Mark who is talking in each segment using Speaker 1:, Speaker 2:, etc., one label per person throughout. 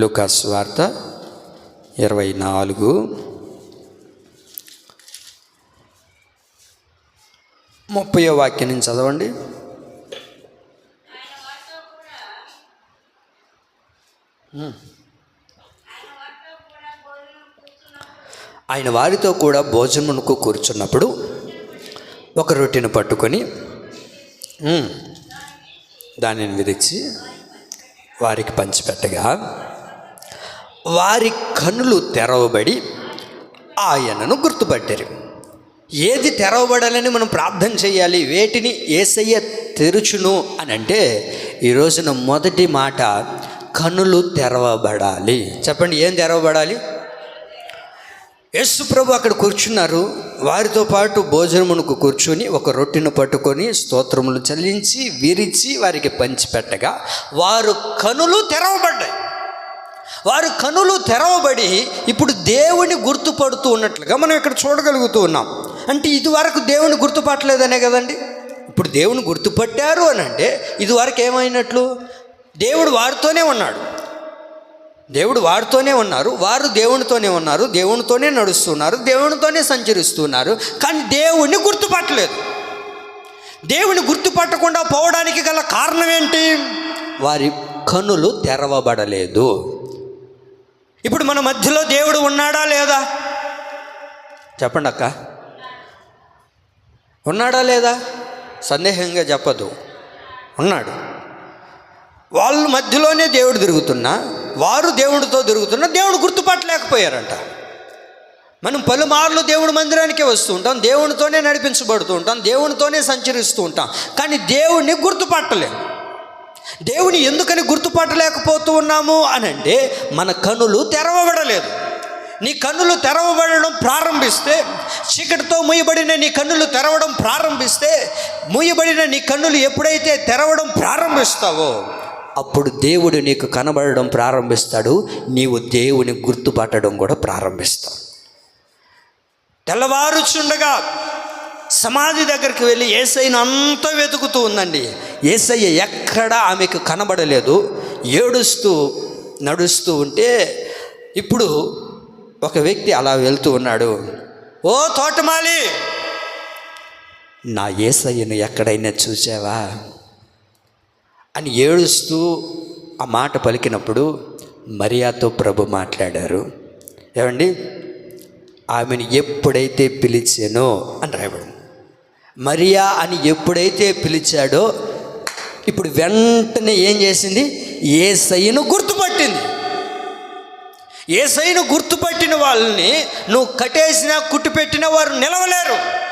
Speaker 1: లుకాస్ వార్త ఇరవై నాలుగు. ముప్పయో వాక్యం నుంచి చదవండి. ఆయన వారితో కూడా భోజనమునకు కూర్చున్నప్పుడు ఒక రొట్టెను పట్టుకొని దానిని విరిచి వారికి పంచిపెట్టగా వారి కన్నులు తెరవబడి ఆయనను గుర్తుపట్టారు. ఏది తెరవబడాలని మనం ప్రార్థన చేయాలి? వేటిని ఏసయ్య తెరుచును అని అంటే ఈ రోజున మొదటి మాట కనులు తెరవబడాలి. చెప్పండి ఏం తెరవబడాలి? యేసు ప్రభు అక్కడ కూర్చున్నారు. వారితో పాటు భోజనమునకు కూర్చొని ఒక రొట్టెను పట్టుకొని స్తోత్రములు చెల్లించి విరిచి వారికి పంచిపెట్టగా వారు కనులు తెరవబడ్డాయి. వారి కనులు తెరవబడి ఇప్పుడు దేవుని గుర్తుపడుతూ ఉన్నట్లుగా మనం ఇక్కడ చూడగలుగుతూ ఉన్నాం. అంటే ఇదివరకు దేవుని గుర్తుపట్టలేదనే కదండి? ఇప్పుడు దేవుని గుర్తుపట్టారు అని అంటే ఇదివరకు ఏమైనట్లు? దేవుడు వారితోనే ఉన్నాడు. దేవుడు వారితోనే ఉన్నారు. వారు దేవునితోనే ఉన్నారు. దేవునితోనే నడుస్తున్నారు. దేవునితోనే సంచరిస్తున్నారు. కానీ దేవుణ్ణి గుర్తుపట్టలేదు. దేవుని గుర్తుపట్టకుండా పోవడానికి గల కారణం ఏంటి? వారి కనులు తెరవబడలేదు. ఇప్పుడు మన మధ్యలో దేవుడు ఉన్నాడా లేదా? చెప్పండి అక్క. ఉన్నాడా లేదా? సందేహంగా చెప్పదు. ఉన్నాడు. వాళ్ళ మధ్యలోనే దేవుడు తిరుగుతున్నా వారు దేవుడితో తిరుగుతున్నా దేవుడు గుర్తుపట్టలేకపోయారంట. మనం పలుమార్లు దేవుడి మందిరానికే వస్తూ ఉంటాం దేవునితోనే నడిపించబడుతూ ఉంటాం దేవునితోనే సంచరిస్తూ ఉంటాం కానీ దేవుణ్ణి గుర్తుపట్టలేం. దేవుని ఎందుకని గుర్తుపట్టలేకపోతూ ఉన్నాము అని అంటే మన కనులు తెరవబడలేదు. నీ కన్నులు తెరవబడడం ప్రారంభిస్తే చీకటితో మూయబడిన నీ కన్నులు తెరవడం ప్రారంభిస్తే మూయబడిన నీ కన్నులు ఎప్పుడైతే తెరవడం ప్రారంభిస్తావో అప్పుడు దేవుడు నీకు కనబడడం ప్రారంభిస్తాడు నీవు దేవుని గుర్తుపట్టడం కూడా ప్రారంభిస్తావు. తెల్లవారుచుండగా సమాధి దగ్గరికి వెళ్ళి ఏసైన అంతా వెతుకుతూ ఉందండి. ఏసయ్య ఎక్కడా ఆమెకు కనబడలేదు. ఏడుస్తూ నడుస్తూ ఉంటే ఇప్పుడు ఒక వ్యక్తి అలా వెళ్తూ ఉన్నాడు. ఓ తోటమాలి నా ఏసయ్యను ఎక్కడైనా చూసావా? అని ఏడుస్తూ ఆ మాట పలికినప్పుడు మరియాతో ప్రభు మాట్లాడారు. ఏమండి ఆమెను ఎప్పుడైతే పిలిచానో అని రాయబడింది. మరియా అని ఎప్పుడైతే పిలిచాడో ఇప్పుడు వెంటనే ఏం చేసింది? ఏ సైను గుర్తుపట్టింది. ఏ సైను గుర్తుపట్టిన వాళ్ళని నువ్వు కట్టేసినా కుట్టుపెట్టినా వారు నిలవలేరు.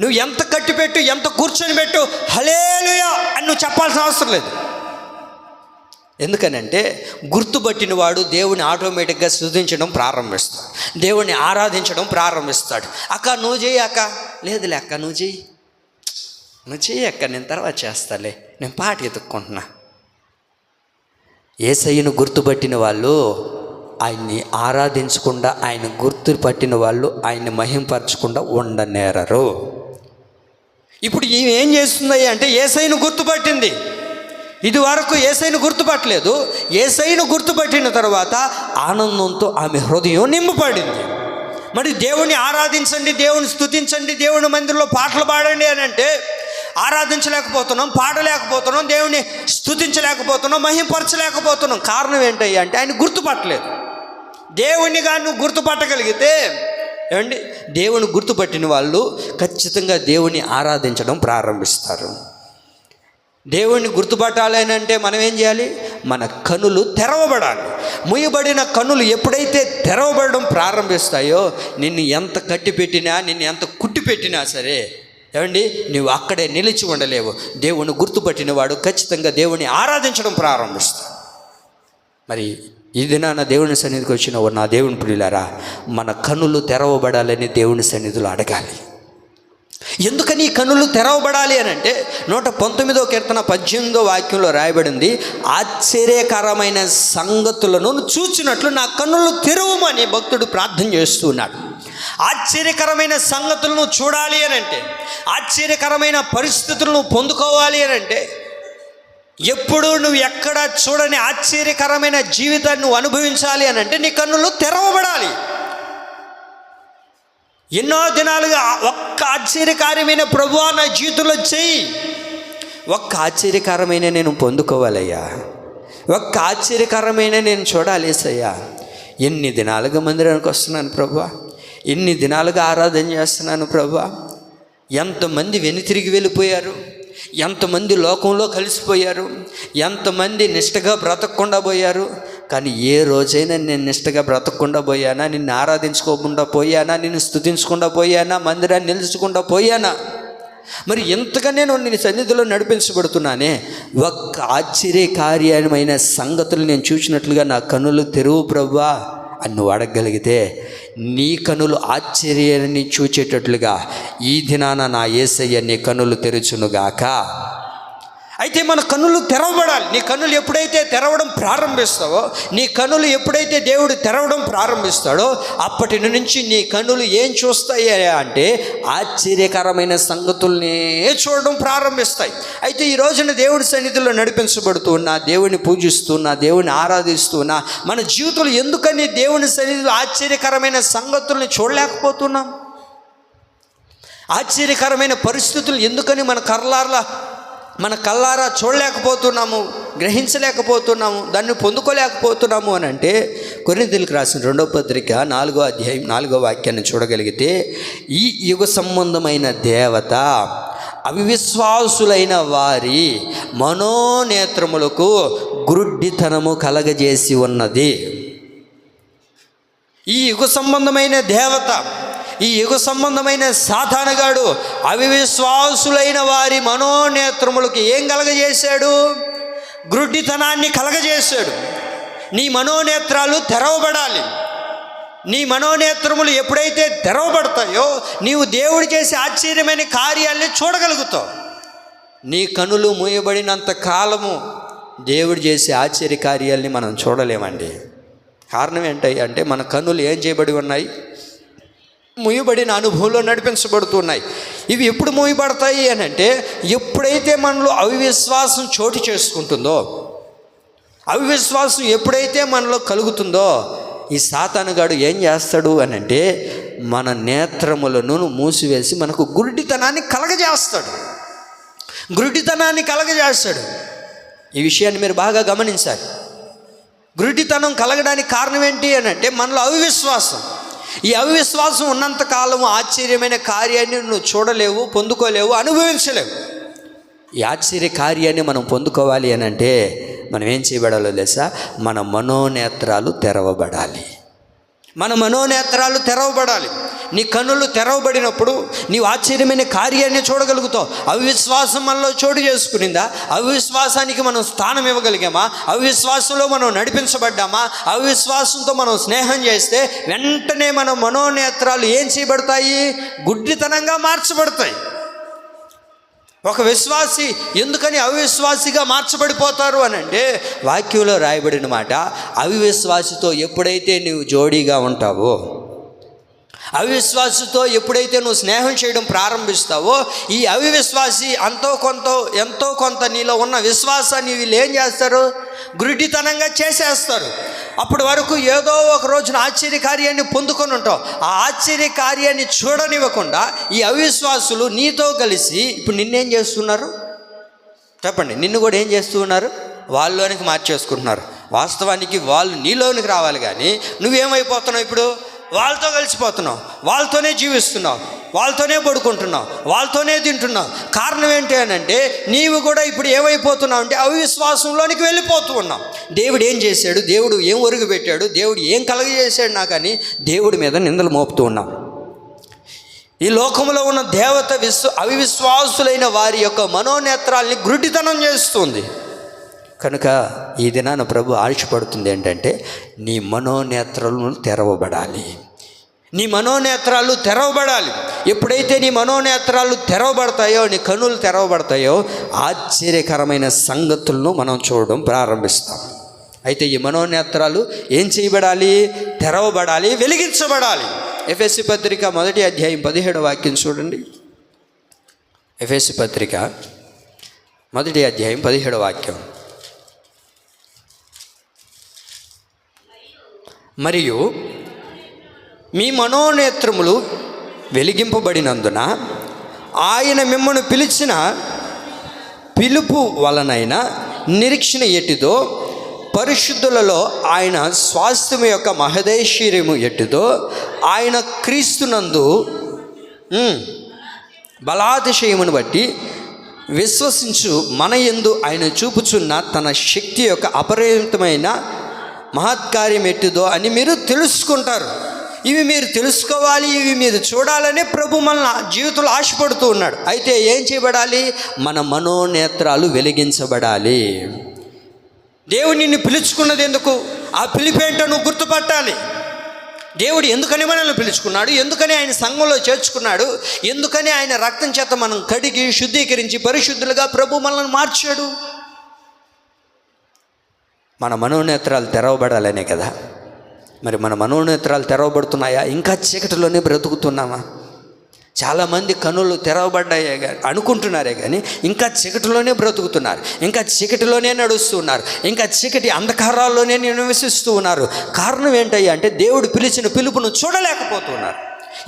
Speaker 1: నువ్వు ఎంత కట్టిపెట్టు ఎంత కూర్చొని పెట్టు హలేలుయా అని నువ్వు చెప్పాల్సిన అవసరం లేదు. ఎందుకనంటే గుర్తుపట్టిన వాడు దేవుని ఆటోమేటిక్గా శుద్ధించడం ప్రారంభిస్తాడు. దేవుని ఆరాధించడం ప్రారంభిస్తాడు. అక్క నువ్వు చేయి అక్క. లేదులే అక్క నువ్వు చేయి నువ్వు చేయి అక్క నేను తర్వాత చేస్తాలే. నేను పాట ఎదుక్కుంటున్నా ఏసయ్యను గుర్తుపట్టిన వాళ్ళు ఆయన్ని ఆరాధించకుండా ఆయన గుర్తుపట్టిన వాళ్ళు ఆయన్ని మహింపరచకుండా ఉండనేరరు. ఇప్పుడు ఈమె ఏం చేస్తుంది అంటే ఏసైను గుర్తుపట్టింది. ఇది వరకు ఏసైను గుర్తుపట్టలేదు. ఏసైను గుర్తుపట్టిన తర్వాత ఆనందంతో ఆమె హృదయం నింపబడింది మరి దేవుని ఆరాధించండి దేవుని స్తుతించండి దేవుని మందిరంలో పాటలు పాడండి అని అంటే ఆరాధించలేకపోతున్నాం పాడలేకపోతున్నాం దేవుని స్థుతించలేకపోతున్నాం మహింపరచలేకపోతున్నాం. కారణం ఏంటయ్యా అంటే ఆయన గుర్తుపట్టలేదు. దేవునిగా నువ్వు గుర్తుపట్టగలిగితే ఏమండి? దేవుని గుర్తుపట్టిన వాళ్ళు ఖచ్చితంగా దేవుని ఆరాధించడం ప్రారంభిస్తారు. దేవుణ్ణి గుర్తుపట్టాలని అంటే మనం ఏం చేయాలి? మన కనులు తెరవబడాలి. ముయ్యబడిన కనులు ఎప్పుడైతే తెరవబడడం ప్రారంభిస్తాయో నిన్ను ఎంత కట్టి పెట్టినా నిన్ను ఎంత కుట్టి పెట్టినా సరే ఏమండి? నువ్వు అక్కడే నిలిచి ఉండలేవు. దేవుని గుర్తుపట్టిన వాడు ఖచ్చితంగా దేవుని ఆరాధించడం ప్రారంభిస్తాడు. మరి ఈ దినాన దేవుని సన్నిధికి వచ్చిన నా దేవుని పిల్లారా మన కనులు తెరవబడాలని దేవుని సన్నిధులు అడగాలి. ఎందుకని ఈ కనులు తెరవబడాలి అని అంటే నూట పంతొమ్మిదో కీర్తన పద్దెనిమిదో వాక్యంలో రాయబడింది ఆశ్చర్యకరమైన సంగతులను చూచినట్లు నా కన్నులు తెరవమని భక్తుడు ప్రార్థన చేస్తున్నాడు ఆశ్చర్యకరమైన సంగతులను చూడాలి అని అంటే ఆశ్చర్యకరమైన పరిస్థితులను పొందుకోవాలి అని అంటే ఎప్పుడు నువ్వు ఎక్కడ చూడని ఆశ్చర్యకరమైన జీవితాన్ని నువ్వు అనుభవించాలి అని అంటే నీ కన్నులు తెరవబడాలి. ఎన్నో దినాలుగా ఒక్క ఆశ్చర్యకార్యమైన ప్రభువా నా జీవితంలో చెయ్యి ఒక్క ఆశ్చర్యకరమైన నేను పొందుకోవాలయ్యా. ఒక్క ఆశ్చర్యకరమైన నేను చూడాలేసయ్యా ఎన్ని దినాలుగా మందిరానికి వస్తున్నాను ప్రభు ఎన్ని దినాలుగా ఆరాధన చేస్తున్నాను ప్రభు ఎంతమంది వెనుతిరిగి వెళ్ళిపోయారు? ఎంతమంది లోకంలో కలిసిపోయారు? ఎంతమంది నిష్టగా బ్రతకకుండా పోయారు? కానీ ఏ రోజైనా నేను నిష్టగా బ్రతకకుండా పోయానా? నిన్ను ఆరాధించుకోకుండా పోయానా? నిన్ను స్థుతించకుండా పోయానా? మందిరాన్ని నిలుచుకుండా పోయానా? మరి ఎంతగా నేను నీ సన్నిధిలో నడిపించబడుతున్నానే? ఒక్క ఆశ్చర్యకార్యమైన సంగతులు నేను చూసినట్లుగా నా కన్నులు తెరువు ప్రవ్వా అని నువ్వు అడగగలిగితే నీ కనులు ఆశ్చర్యాన్ని చూచేటట్లుగా ఈ దినాన నా ఏసయ్య నీ కనులు తెరుచునుగాక. అయితే మన కన్నులు తెరవబడాలి. నీ కన్నులు ఎప్పుడైతే తెరవడం ప్రారంభిస్తావో నీ కన్నులు ఎప్పుడైతే దేవుడు తెరవడం ప్రారంభిస్తాడో అప్పటి నుంచి నీ కన్నులు ఏం చూస్తాయి అంటే ఆశ్చర్యకరమైన సంగతుల్నే చూడడం ప్రారంభిస్తాయి. అయితే ఈ రోజున దేవుడి సన్నిధిలో నడిపించబడుతూ ఉన్నా దేవుని పూజిస్తున్నా దేవుని ఆరాధిస్తున్నా మన జీవితంలో ఎందుకని దేవుని సన్నిధిలో ఆశ్చర్యకరమైన సంగతుల్ని చూడలేకపోతున్నాం? ఆశ్చర్యకరమైన పరిస్థితులు ఎందుకని మన కర్లార్ల మన కల్లారా చూడలేకపోతున్నాము గ్రహించలేకపోతున్నాము దాన్ని పొందుకోలేకపోతున్నాము అని అంటే కొరింతలకు రాసిన రెండో పత్రిక నాలుగో అధ్యాయం నాలుగో వాక్యాన్ని చూడగలిగితే ఈ యుగ సంబంధమైన దేవత అవిశ్వాసులైన వారి మనోనేత్రములకు గురుడ్డితనము కలగజేసి ఉన్నది. ఈ యుగ సంబంధమైన దేవత ఈ యుగ సంబంధమైన సాధానగాడు అవివిశ్వాసులైన వారి మనోనేత్రములకు ఏం కలగజేశాడు? గ్రుడ్డితనాన్ని కలగజేశాడు. నీ మనోనేత్రాలు తెరవబడాలి. నీ మనోనేత్రములు ఎప్పుడైతే తెరవబడతాయో నీవు దేవుడు చేసే ఆశ్చర్యమైన కార్యాల్ని చూడగలుగుతావు. నీ కనులు మూయబడినంత కాలము దేవుడు చేసే ఆశ్చర్య కార్యాల్ని మనం చూడలేమండి. కారణం ఏంటి అంటే మన కన్నులు ఏం చేయబడి ఉన్నాయి? మూయబడిన అనుభవంలో నడిపించబడుతున్నాయి. ఇవి ఎప్పుడు మూయబడతాయి అని అంటే ఎప్పుడైతే మనలో అవిశ్వాసం చోటు చేసుకుంటుందో అవిశ్వాసం ఎప్పుడైతే మనలో కలుగుతుందో ఈ సాతానుగాడు ఏం చేస్తాడు అని అంటే మన నేత్రములను మూసివేసి మనకు గురుడితనాన్ని కలగజేస్తాడు. గురుడితనాన్ని కలగజేస్తాడు. ఈ విషయాన్ని మీరు బాగా గమనించాలి. గురుడితనం కలగడానికి కారణం ఏంటి అని అంటే మనలో అవిశ్వాసం. ఈ అవిశ్వాసం ఉన్నంతకాలం ఆశ్చర్యమైన కార్యాన్ని నువ్వు చూడలేవు పొందుకోలేవు అనుభవించలేవు. ఈ ఆశ్చర్య కార్యాన్ని మనం పొందుకోవాలి అని అంటే మనం ఏం చేయబడాలో తెలుసా? మన మనోనేత్రాలు తెరవబడాలి. మన మనోనేత్రాలు తెరవబడాలి. నీ కన్నులు తెరవబడినప్పుడు నీవు ఆశ్చర్యమైన కార్యాన్ని చూడగలుగుతావు. అవిశ్వాసం మనలో చోటు చేసుకునిందా? అవిశ్వాసానికి మనం స్థానం ఇవ్వగలిగామా? అవిశ్వాసంలో మనం నడిపించబడ్డామా? అవిశ్వాసంతో మనం స్నేహం చేస్తే వెంటనే మన మనోనేత్రాలు ఏం చేయబడతాయి? గుడ్డితనంగా మార్చబడతాయి. ఒక విశ్వాసి ఎందుకని అవిశ్వాసిగా మార్చబడిపోతారు అని అంటే వాక్యంలో రాయబడిన మాట అవిశ్వాసితో ఎప్పుడైతే నీవు జోడీగా ఉంటావో అవిశ్వాసతో ఎప్పుడైతే నువ్వు స్నేహం చేయడం ప్రారంభిస్తావో ఈ అవిశ్వాసి అంతో కొంత ఎంతో కొంత నీలో ఉన్న విశ్వాసాన్ని వీళ్ళు ఏం చేస్తారు? గురుడితనంగా చేసేస్తారు. అప్పటి వరకు ఏదో ఒక రోజున ఆశ్చర్య కార్యాన్ని పొందుకొని ఉంటావు. ఆ ఆశ్చర్య కార్యాన్ని చూడనివ్వకుండా ఈ అవిశ్వాసులు నీతో కలిసి ఇప్పుడు నిన్నేం చేస్తున్నారు? చెప్పండి నిన్ను కూడా ఏం చేస్తూ ఉన్నారు? వాళ్ళలోనికి మార్చేసుకుంటున్నారు. వాస్తవానికి వాళ్ళు నీలోనికి రావాలి కానీ నువ్వేమైపోతున్నావు ఇప్పుడు? వాళ్ళతో కలిసిపోతున్నావు. వాళ్ళతోనే జీవిస్తున్నావు. వాళ్ళతోనే పడుకుంటున్నావు. వాళ్ళతోనే తింటున్నావు. కారణం ఏంటి అని అంటే నీవు కూడా ఇప్పుడు ఏమైపోతున్నావు అంటే అవిశ్వాసంలోనికి వెళ్ళిపోతూ ఉన్నావు. దేవుడు ఏం చేశాడు? దేవుడు ఏం ఒరుగు పెట్టాడు? దేవుడు ఏం కలగజేశాడు నాకని దేవుడి మీద నిందలు మోపుతూ ఉన్నాం ఈ లోకంలో ఉన్న దేవత విశ్వ అవివిశ్వాసులైన వారి యొక్క మనోనేత్రాల్ని గురుటితనం చేస్తుంది. కనుక ఈ దినాన ప్రభు ఆశపడుతుంది ఏంటంటే నీ మనోనేత్రాలను తెరవబడాలి. నీ మనోనేత్రాలు తెరవబడాలి. ఎప్పుడైతే నీ మనోనేత్రాలు తెరవబడతాయో నీ కనులు తెరవబడతాయో ఆశ్చర్యకరమైన సంగతులను మనం చూడడం ప్రారంభిస్తాం. అయితే ఈ మనోనేత్రాలు ఏం చేయబడాలి? తెరవబడాలి వెలిగించబడాలి. ఎఫ్ఎస్సి పత్రిక మొదటి అధ్యాయం పదిహేడు వాక్యం చూడండి. ఎఫ్ఎస్సి పత్రిక మొదటి అధ్యాయం పదిహేడు వాక్యం. మరియు మీ మనోనేత్రములు వెలిగింపబడినందున ఆయన మిమ్మల్ని పిలిచిన పిలుపు వలనైన నిరీక్షణ ఎట్టిదో పరిశుద్ధులలో ఆయన స్వాస్థ్యం యొక్క మహదేశ్వర్యము ఎట్టిదో ఆయన క్రీస్తునందు బలాతిశయమును బట్టి విశ్వసించు మన యందు ఆయన చూపుచున్న తన శక్తి యొక్క అపరిమితమైన మహత్కార్యం ఎట్టిదో అని మీరు తెలుసుకుంటారు. ఇవి మీరు తెలుసుకోవాలి ఇవి మీరు చూడాలని ప్రభు మన జీవితంలో ఆశపడుతూ ఉన్నాడు. అయితే ఏం చేయబడాలి? మన మనోనేత్రాలు వెలిగించబడాలి. దేవుడు నిన్ను పిలుచుకున్నది ఎందుకు? ఆ పిలిపేంటో నువ్వు గుర్తుపట్టాలి. దేవుడు ఎందుకని మనల్ని పిలుచుకున్నాడు? ఎందుకని ఆయన సంఘంలో చేర్చుకున్నాడు? ఎందుకని ఆయన రక్తం చేత మనం కడిగి శుద్ధీకరించి పరిశుద్ధులుగా ప్రభు మనల్ని మార్చాడు? మన మనోనేత్రాలు తెరవబడాలనే కదా. మరి మన మనోనేత్రాలు తెరవబడుతున్నాయా? ఇంకా చీకటిలోనే బ్రతుకుతున్నామా? చాలామంది కనులు తెరవబడ్డాయే కానీ అనుకుంటున్నారే కానీ ఇంకా చీకటిలోనే బ్రతుకుతున్నారు. ఇంకా చీకటిలోనే నడుస్తున్నారు. ఇంకా చీకటి అంధకారాల్లోనే నివసిస్తూ ఉన్నారు. కారణం ఏంటయ్యా అంటే దేవుడు పిలిచిన పిలుపును చూడలేకపోతున్నారు.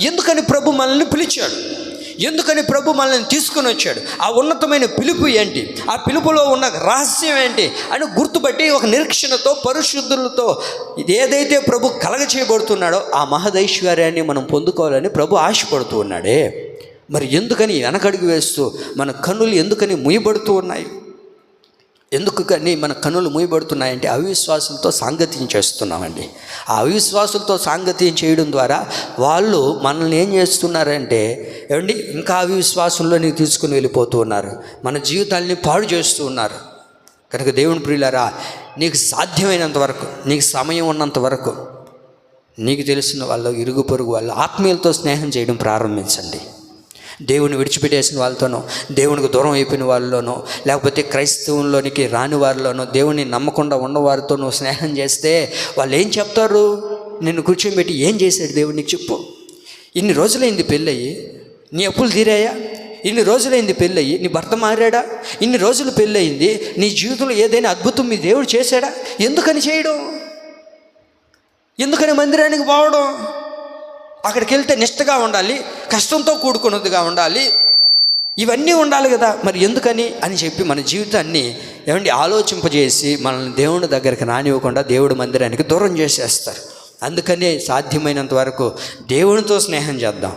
Speaker 1: ఎందుకని ప్రభు మనల్ని పిలిచాడు? ఎందుకని ప్రభు మనల్ని తీసుకుని వచ్చాడు? ఆ ఉన్నతమైన పిలుపు ఏంటి? ఆ పిలుపులో ఉన్న రహస్యం ఏంటి? అని గుర్తుపట్టి ఒక నిరీక్షణతో పరిశుద్ధులతో ఏదైతే ప్రభు కలగ చేయబడుతున్నాడో ఆ మహదైశ్వర్యాన్ని మనం పొందుకోవాలని ప్రభు ఆశపడుతూ ఉన్నాడే. మరి ఎందుకని వెనకడుగు వేస్తూ మన కన్నులు ఎందుకని ముయబడుతూ ఉన్నాయి? ఎందుకు కానీ మన కన్నులు మూయబడుతున్నాయంటే అవిశ్వాసులతో సాంగత్యం చేస్తున్నామండి. ఆ అవిశ్వాసులతో సాంగత్యం చేయడం ద్వారా వాళ్ళు మనల్ని ఏం చేస్తున్నారంటే ఏమండి ఇంకా అవిశ్వాసంలోనికి తీసుకుని వెళ్ళిపోతూ ఉన్నారు. మన జీవితాల్ని పాడు చేస్తూ ఉన్నారు. కనుక దేవుని ప్రియులారా నీకు సాధ్యమైనంత వరకు నీకు సమయం ఉన్నంత వరకు నీకు తెలిసిన వాళ్ళు ఇరుగు పొరుగు వాళ్ళు ఆత్మీయులతో స్నేహం చేయడం ప్రారంభించండి. దేవుని విడిచిపెట్టేసిన వాళ్ళతోనో దేవునికి దూరం అయిపోయిన వాళ్ళలోనో లేకపోతే క్రైస్తవంలోనికి రాని వారిలోనో దేవుని నమ్మకుండా ఉన్నవారితోనో స్నేహం చేస్తే వాళ్ళు ఏం చెప్తారు? నిన్ను కూర్చోబెట్టి ఏం చేశాడు దేవునికి చెప్పు. ఇన్ని రోజులైంది పెళ్ళయ్యి నీ అప్పులు తీరాయా? ఇన్ని రోజులైంది పెళ్ళయ్యి నీ భర్త మారాడా? ఇన్ని రోజులు పెళ్ళయింది నీ జీవితంలో ఏదైనా అద్భుతం మీ దేవుడు చేశాడా? ఎందుకని చేయడం? ఎందుకని మందిరానికి పోవడం? అక్కడికి వెళ్తే నిష్టగా ఉండాలి కష్టంతో కూడుకున్నదిగా ఉండాలి. ఇవన్నీ ఉండాలి కదా మరి ఎందుకని అని చెప్పి మన జీవితాన్ని ఏమండి ఆలోచింపజేసి మనల్ని దేవుని దగ్గరికి రానివ్వకుండా దేవుడి మందిరానికి దూరం చేసేస్తారు. అందుకనే సాధ్యమైనంత వరకు దేవునితో స్నేహం చేద్దాం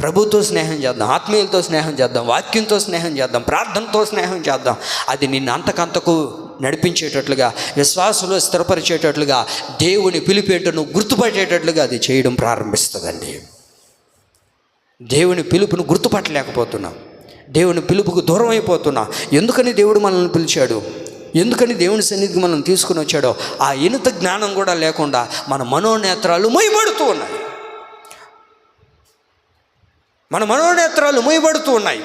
Speaker 1: ప్రభుతో స్నేహం చేద్దాం ఆత్మీయులతో స్నేహం చేద్దాం వాక్యంతో స్నేహం చేద్దాం ప్రార్థనతో స్నేహం చేద్దాం. అది నిన్ను అంతకంతకు నడిపించేటట్లుగా విశ్వాసంలో స్థిరపరిచేటట్లుగా దేవుని పిలిపేటను గుర్తుపట్టేటట్లుగా అది చేయడం ప్రారంభిస్తుందండి. దేవుని పిలుపును గుర్తుపట్టలేకపోతున్నాం. దేవుని పిలుపుకు దూరం అయిపోతున్నా. ఎందుకని దేవుడు మనల్ని పిలిచాడు? ఎందుకని దేవుని సన్నిధికి మనం తీసుకుని వచ్చాడో? ఆ ఇనుత జ్ఞానం కూడా లేకుండా మన మనోనేత్రాలు మొయ్యబడుతూ ఉన్నాయి. మన మనోనేత్రాలు మూయబడుతూ ఉన్నాయి.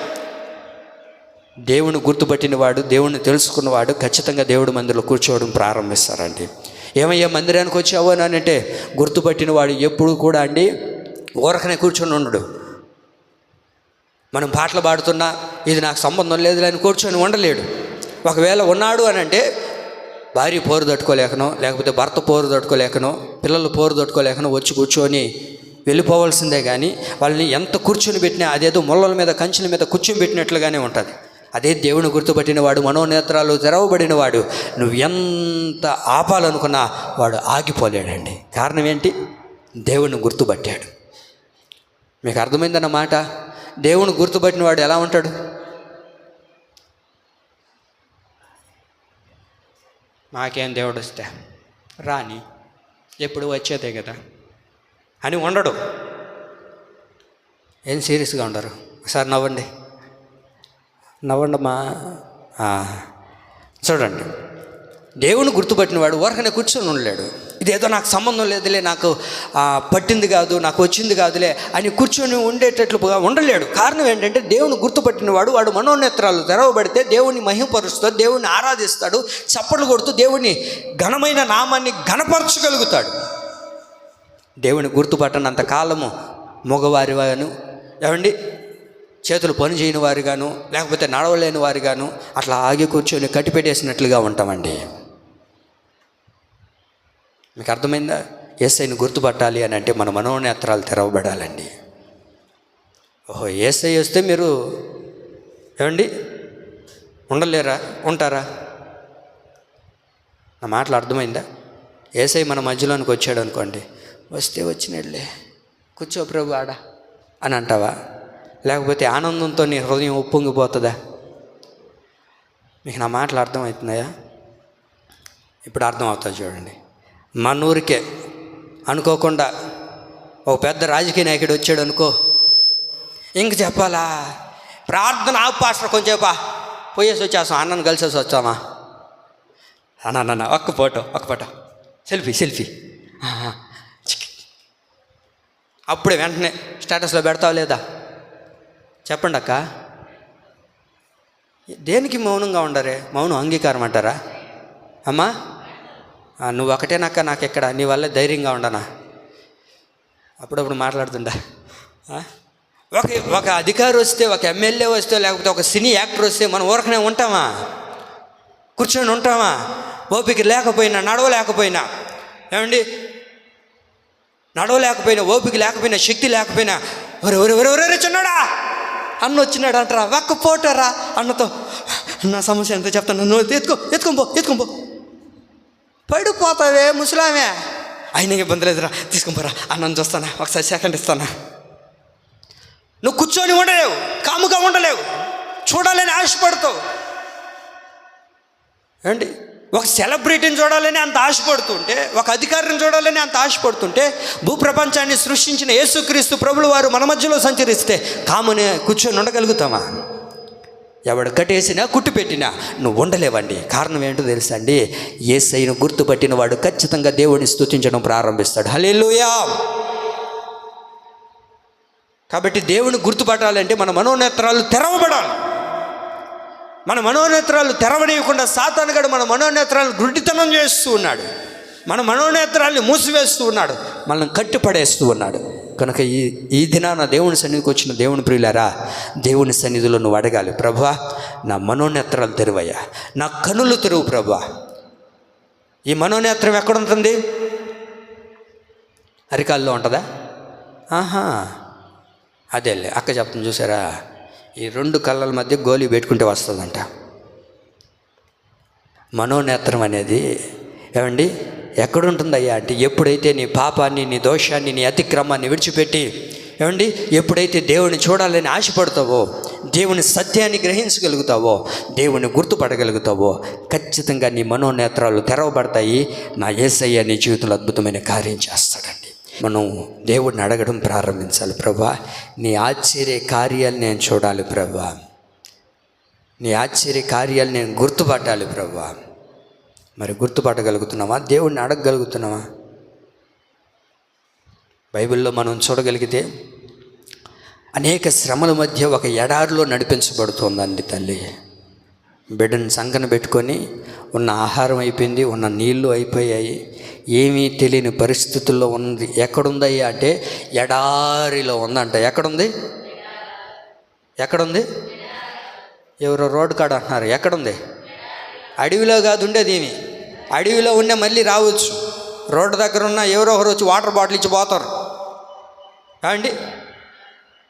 Speaker 1: దేవుని గుర్తుపట్టిన వాడు దేవుణ్ణి తెలుసుకున్నవాడు ఖచ్చితంగా దేవుడి మందిలో కూర్చోవడం ప్రారంభిస్తారండి. ఏమయ్యా మందిరానికి వచ్చావు అని అంటే గుర్తుపట్టిన వాడు ఎప్పుడు కూడా అండి ఊరకనే కూర్చొని ఉండడు. మనం పాటలు పాడుతున్నా ఇది నాకు సంబంధం లేదు అని కూర్చొని ఉండలేడు. ఒకవేళ ఉన్నాడు అని అంటే భార్య పోరు తట్టుకోలేకనో లేకపోతే భర్త పోరు తట్టుకోలేకనో పిల్లలు పోరు తట్టుకోలేకనో వచ్చి కూర్చొని వెళ్ళిపోవాల్సిందే కానీ వాళ్ళని ఎంత కూర్చొని పెట్టినా అదేదో ముళ్ళల మీద కంచెల మీద కూర్చొని పెట్టినట్లుగానే ఉంటుంది. అదే దేవుని గుర్తుపట్టిన వాడు మనోనేత్రాలు తెరవబడిన వాడు నువ్వు ఎంత ఆపాలనుకున్నా వాడు ఆగిపోలేడండి. కారణం ఏంటి? దేవుని గుర్తుపట్టాడు. మీకు అర్థమైందన్న మాట? దేవుని గుర్తుపట్టిన వాడు ఎలా ఉంటాడు? మాకేం దేవుడు వస్తే రాని ఎప్పుడు వచ్చేదే కదా అని ఉండడు. ఏం సీరియస్గా ఉండరు. ఒకసారి నవ్వండి. నవ్వండమ్మా. చూడండి. దేవుని గుర్తుపట్టిన వాడు ఊరకనే కూర్చొని ఉండలేడు. ఇదేదో నాకు సంబంధం లేదులే నాకు పట్టింది కాదు నాకు వచ్చింది కాదులే అని కూర్చొని ఉండేటట్లుగా ఉండలేడు. కారణం ఏంటంటే దేవుని గుర్తుపట్టిన వాడు వాడు మనోనేత్రాలు తెరవబడితే దేవుని మహిమపరుస్తాడు దేవుని ఆరాధిస్తాడు చప్పట్లు కొడుతూ దేవుని ఘనమైన నామాన్ని ఘనపరచగలుగుతాడు. దేవుని గుర్తుపట్టనంత కాలము మగవారివాను. ఏమండి? చేతులు పని చేయని వారుగాను లేకపోతే నడవలేని వారుగాను అట్లా ఆగి కూర్చొని కట్టిపెట్టేసినట్లుగా ఉంటామండి. మీకు అర్థమైందా? ఏసైని గుర్తుపట్టాలి అని అంటే మన మనోనేత్రాలు తెరవబడాలండి. ఓహో ఏసై వస్తే మీరు ఏమండి? ఉండలేరా? ఉంటారా? నా మాటలు అర్థమైందా? ఏసై మన మధ్యలోనికి వచ్చాడు అనుకోండి వస్తే వచ్చినట్లే. కూర్చో ప్రభు ఆడ అని అంటావా? లేకపోతే ఆనందంతో నీ హృదయం ఉప్పొంగిపోతుందా? మీకు నా మాటలు అర్థమవుతున్నాయా? ఇప్పుడు అర్థమవుతుంది చూడండి. మన ఊరికే అనుకోకుండా ఒక పెద్ద రాజకీయ నాయకుడు వచ్చాడు అనుకో. ఇంక చెప్పాలా? ప్రార్థన ఆపు పాస్టర్ కొంచెంపా పోయేసి వచ్చేస్తాం అన్నను కలిసేసి వచ్చామా? అన్న అన్న ఒక్క ఫోటో ఒక్క ఫోటో. Selfie selfie. అప్పుడే వెంటనే స్టేటస్లో పెడతావు లేదా? చెప్పండి అక్క. దేనికి మౌనంగా ఉండరే? మౌనం అంగీకారం అంటారా? అమ్మా నువ్వు ఒకటేనక్క నాకు ఎక్కడ? నీ వల్ల ధైర్యంగా ఉండనా? అప్పుడప్పుడు మాట్లాడుతుండా. ఒక ఒక అధికారి వస్తే ఒక ఎమ్మెల్యే వస్తే లేకపోతే ఒక సినీ యాక్టర్ వస్తే మనం ఊరకనే ఉంటామా? కూర్చొని ఉంటామా? ఓపిక లేకపోయినా నడవలేకపోయినా ఏమండి? నడవలేకపోయినా ఓపిక లేకపోయినా శక్తి లేకపోయినా ఒరే ఒరే ఒరే ఒరే చిన్నాడా! అన్న వచ్చినాడు అంటారా ఒక్క పోటారా అన్నతో నా సమస్య ఎంతో చెప్తాను నువ్వు ఎత్తుకో ఎత్తుకొని పో పడిపోతావే ముసలామే. అయినా ఇబ్బంది లేదురా తీసుకుని అన్నం చూస్తానా ఒకసారి సెకండ్ ఇస్తానా. నువ్వు కూర్చొని ఉండలేవు కాముగా ఉండలేవు చూడాలని ఆశపడతావు. ఏంటి? ఒక సెలబ్రిటీని చూడాలని అంత ఆశపడుతుంటే ఒక అధికారిని చూడాలని అంత ఆశపడుతుంటే భూప్రపంచాన్ని సృష్టించిన యేసుక్రీస్తు ప్రభులు వారు మన మధ్యలో సంచరిస్తే కామునే కూర్చొని ఉండగలుగుతామా? ఎవడు కట్టేసినా కుట్టు పెట్టినా నువ్వు ఉండలేవండి. కారణం ఏంటో తెలుసా అండి ఏసైను గుర్తుపట్టిన వాడు ఖచ్చితంగా దేవుడిని స్తుతించడం ప్రారంభిస్తాడు. హలేలుయా కాబట్టి దేవుని గుర్తుపట్టాలంటే మన మనోనేత్రాలు తెరవబడాలి. మన మనోనేత్రాలు తెరవనీయకుండా సాతానుగాడు మన మనోనేత్రాలను గుడ్డితనం చేస్తూ ఉన్నాడు. మన మనోనేత్రాల్ని మూసివేస్తూ ఉన్నాడు. మనల్ని కట్టిపడేస్తూ ఉన్నాడు. కనుక ఈ ఈ దినాన దేవుని సన్నిధికి వచ్చిన దేవుని ప్రియులారా దేవుని సన్నిధిలో నువ్వు అడగాలి ప్రభా నా మనోనేత్రాలు తెరువయ్యా. నా కనులు తెరువు ప్రభా. ఈ మనోనేత్రం ఎక్కడుంటుంది? అరికాల్లో ఉంటుందా? ఆహా. అదేలే అక్క చెప్తుంది చూసారా? ఈ రెండు కళ్ళల మధ్య గోలి పెట్టుకుంటే వస్తుందంట. మనోనేత్రం అనేది ఏమండి? ఎక్కడుంటుందయ్యా అంటే ఎప్పుడైతే నీ పాపాన్ని నీ దోషాన్ని నీ అతిక్రమాన్ని విడిచిపెట్టి ఏమండి? ఎప్పుడైతే దేవుని చూడాలని ఆశపడతావో దేవుని సత్యాన్ని గ్రహించగలుగుతావో దేవుని గుర్తుపడగలుగుతావో ఖచ్చితంగా నీ మనోనేత్రాలు తెరవబడతాయి. నా ఏసయ్య నీ జీవితంలో అద్భుతమైన కార్యం చేస్తాడండి. మనం దేవుడిని అడగడం ప్రారంభించాలి. ప్రభా నీ ఆశ్చర్య కార్యాలు నేను చూడాలి ప్రభా. నీ ఆశ్చర్య కార్యాలు నేను గుర్తుపట్టాలి ప్రభా. మరి గుర్తుపట్టగలుగుతున్నావా? దేవుడిని అడగగలుగుతున్నావా? బైబిల్లో మనం చూడగలిగితే అనేక శ్రమల మధ్య ఒక ఎడారిలో నడిపించబడుతోందండి తల్లి. బిడ్డను సంకన పెట్టుకొని ఉన్న ఆహారం అయిపోయింది ఉన్న నీళ్ళు అయిపోయాయి. ఏమీ తెలియని పరిస్థితుల్లో ఉంది ఎక్కడుందయ్యా అంటే ఎడారిలో ఉందంట. ఎక్కడుంది? ఎక్కడుంది? ఎవరో రోడ్డు కాడ అంటున్నారు. ఎక్కడుంది? అడవిలో కాదు ఉండేది ఏమి? అడవిలో ఉండే మళ్ళీ రావచ్చు. రోడ్డు దగ్గర ఉన్న ఎవరో ఒకరు వచ్చి వాటర్ బాటిల్ ఇచ్చి పోతారు. అండి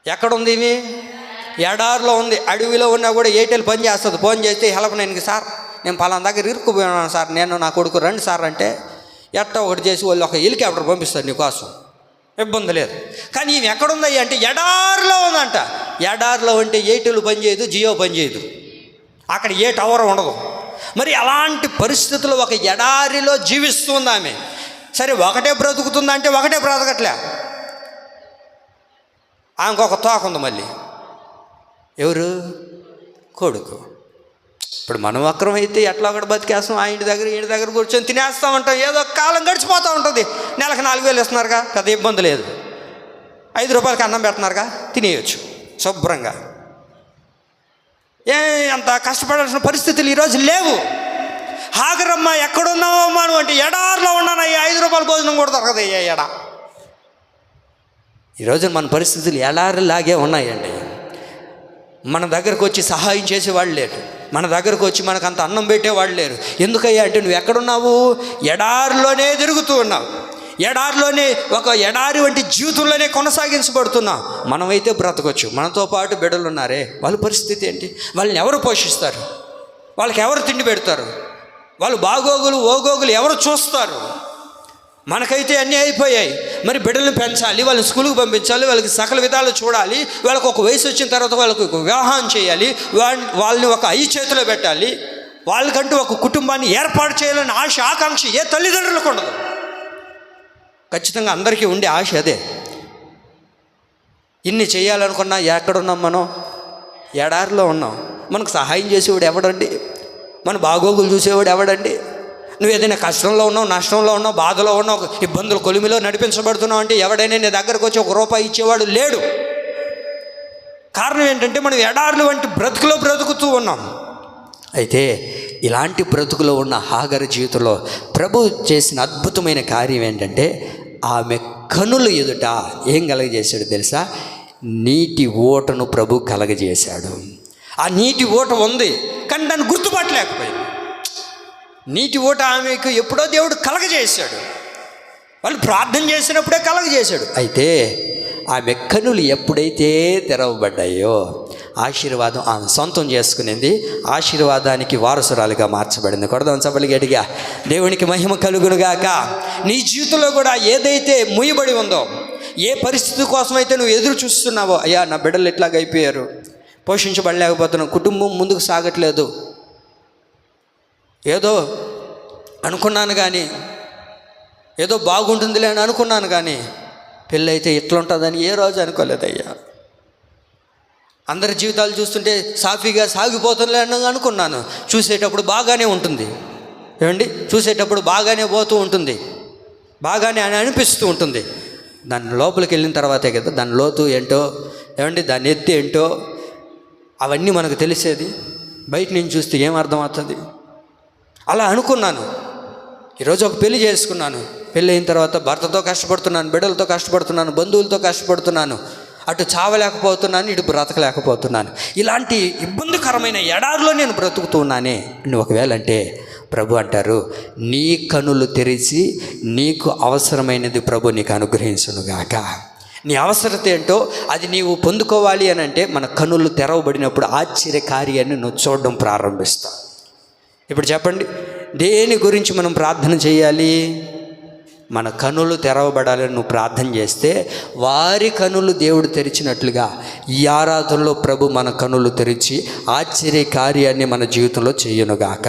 Speaker 1: ఎక్కడుంది ఏమి? ఎడారిలో ఉంది. అడవిలో ఉన్నా కూడా ఎయిర్టెల్ పని చేస్తుంది. ఫోన్ చేస్తే హెల్ప్ నేను సార్ నేను పలానా దగ్గర ఇరుక్కుపోయాను సార్. నేను నా కొడుకు రండి సార్ అంటే ఎట్ట ఒకటి చేసి వాళ్ళు ఒక హెలికాప్టర్ పంపిస్తారు నీకోసం ఇబ్బంది లేదు. కానీ ఈమె ఎక్కడుందయ్యా అంటే ఎడారిలో ఉందంట. ఎడారిలో ఉంటే ఎయిర్టెల్ పని చేయదు జియో పని చేయదు. అక్కడ ఏ టవర్ ఉండదు. మరి అలాంటి పరిస్థితుల్లో ఒక ఎడారిలో జీవిస్తుంది ఆమె. సరే ఒకటే బ్రతుకుతుందంటే ఒకటే బ్రతకట్లే. ఆమెకు ఒక తోక ఉంది మళ్ళీ. ఎవరు? కొడుకు. ఇప్పుడు మనం వక్రం అయితే ఎట్లా ఒకటి బతికేస్తాం? ఆ ఇంటి దగ్గర ఇంటి దగ్గర కూర్చొని తినేస్తూ ఉంటాం ఏదో కాలం గడిచిపోతూ ఉంటుంది. నెలకు నాలుగు వేలు ఇస్తున్నారుగా పెద్ద ఇబ్బంది లేదు. ఐదు రూపాయలకి అన్నం పెడుతున్నారుగా తినేయచ్చు శుభ్రంగా. ఏ అంత కష్టపడాల్సిన పరిస్థితులు ఈరోజు లేవు. హాగరమ్మ ఎక్కడున్నావో మనం అంటే ఎడారిలో ఉన్నానయ్యా ఐదు రూపాయల భోజనం కూడా దొరకదయ్యా ఎడ. ఈరోజు మన పరిస్థితులు ఎడారిలాగే ఉన్నాయండి. మన దగ్గరకు వచ్చి సహాయం చేసేవాళ్ళు లేరు. మన దగ్గరకు వచ్చి మనకు అంత అన్నం పెట్టేవాళ్ళు లేరు. ఎందుకయ్యా అంటే నువ్వు ఎక్కడున్నావు? ఎడారిలోనే తిరుగుతూ ఉన్నావు. ఎడారిలోనే ఒక ఎడారి వంటి జీవితంలోనే కొనసాగించబడుతున్నాం. మనమైతే బ్రతకొచ్చు. మనతో పాటు బిడ్డలు ఉన్నారే వాళ్ళ పరిస్థితి ఏంటి? వాళ్ళని ఎవరు పోషిస్తారు? వాళ్ళకి ఎవరు తిండి పెడతారు? వాళ్ళు బాగోగులు ఓగోగులు ఎవరు చూస్తారు? మనకైతే అన్నీ అయిపోయాయి. మరి బిడ్డలను పెంచాలి వాళ్ళని స్కూల్కి పంపించాలి వాళ్ళకి సకల విధాలు చూడాలి వాళ్ళకి ఒక వయసు వచ్చిన తర్వాత వాళ్ళకి ఒక వివాహం చేయాలి వాళ్ళ వాళ్ళని ఒక ఐ చేతిలో పెట్టాలి. వాళ్ళకంటూ ఒక కుటుంబాన్ని ఏర్పాటు చేయాలని ఆశ ఆకాంక్ష ఏ తల్లిదండ్రులకు ఉండదు. ఖచ్చితంగా అందరికీ ఉండే ఆశ అదే. ఇన్ని చేయాలనుకున్నా ఎక్కడున్నాం మనం? ఎడారిలో ఉన్నాం. మనకు సహాయం చేసేవాడు ఎవడండి? మన బాగోగులు చూసేవాడు ఎవడండి? నువ్వు ఏదైనా కష్టంలో ఉన్నావు నష్టంలో ఉన్నావు బాధలో ఉన్నావు ఇబ్బందులు కొలిమిలో నడిపించబడుతున్నావు అంటే ఎవడైనా నీ దగ్గరకు వచ్చి ఒక రూపాయి ఇచ్చేవాడు లేడు. కారణం ఏంటంటే మనం ఎడారులు వంటి బ్రతుకులో బ్రతుకుతూ ఉన్నాం. అయితే ఇలాంటి బ్రతుకులో ఉన్న హాగర్ జీవితంలో ప్రభు చేసిన అద్భుతమైన కార్యం ఏంటంటే ఆమె కనుల ఎదుట ఏం కలగజేశాడు తెలుసా? నీటి ఓటను ప్రభు కలగజేశాడు. ఆ నీటి ఓట ఉంది కానీ దాన్ని గుర్తుపట్టలేకపోయింది. నీటి ఓట ఆమెకు ఎప్పుడో దేవుడు కలగజేశాడు వాళ్ళు ప్రార్థన చేసినప్పుడే కలగజేశాడు అయితే ఆమె కనులు ఎప్పుడైతే తెరవబడ్డాయో ఆశీర్వాదం ఆమె సొంతం చేసుకునింది. ఆశీర్వాదానికి వారసురాలుగా మార్చబడింది. కొడదాం సభలు గడిగా దేవునికి మహిమ కలుగునుగాక. నీ జీవితంలో కూడా ఏదైతే ముయ్యబడి ఉందో ఏ పరిస్థితి కోసమైతే నువ్వు ఎదురు చూస్తున్నావో అయ్యా నా బిడ్డలు ఎట్లాగైపోయారు పోషించబడలేకపోతున్నావు కుటుంబం ముందుకు సాగట్లేదు. ఏదో అనుకున్నాను కానీ ఏదో బాగుంటుందిలే అని అనుకున్నాను కానీ పెళ్ళి అయితే ఇట్లుంటుందని ఏ రోజు అనుకోలేదయ్యా. అందరి జీవితాలు చూస్తుంటే సాఫీగా సాగిపోతుందిలే అని అనుకున్నాను. చూసేటప్పుడు బాగానే ఉంటుంది. ఏమండి? చూసేటప్పుడు బాగానే పోతూ ఉంటుంది. బాగానే అని అనిపిస్తూ ఉంటుంది. దాని లోపలికి వెళ్ళిన తర్వాతే కదా దాని లోతు ఏంటో ఏమండి? దాని ఎత్తి ఏంటో అవన్నీ మనకు తెలిసేది. బయట నుంచి చూస్తే ఏం అర్థమవుతుంది అలా అనుకున్నాను. ఈరోజు ఒక పెళ్ళి చేసుకున్నాను. పెళ్ళి అయిన తర్వాత భర్తతో కష్టపడుతున్నాను బిడ్డలతో కష్టపడుతున్నాను బంధువులతో కష్టపడుతున్నాను. అటు చావలేకపోతున్నాను ఇటు బ్రతకలేకపోతున్నాను. ఇలాంటి ఇబ్బందికరమైన ఎడారిలో నేను బ్రతుకుతూ ఉన్నానే. అని ఒకవేళ అంటే ప్రభు అంటారు నీ కనులు తెరిచి నీకు అవసరమైనది ప్రభు నీకు అనుగ్రహించునుగాక. నీ అవసరత ఏంటో అది నీవు పొందుకోవాలి అని అంటే మన కనులు తెరవబడినప్పుడు ఆశ్చర్యకార్యాన్ని నువ్వు చూడడం ప్రారంభిస్తావు. ఇప్పుడు చెప్పండి దేని గురించి మనం ప్రార్థన చేయాలి? మన కనులు తెరవబడాలని నువ్వు ప్రార్థన చేస్తే వారి కనులు దేవుడు తెరిచినట్లుగా ఈ ఆరాధనలో ప్రభు మన కనులు తెరిచి ఆశ్చర్య కార్యాన్ని మన జీవితంలో చేయనుగాక.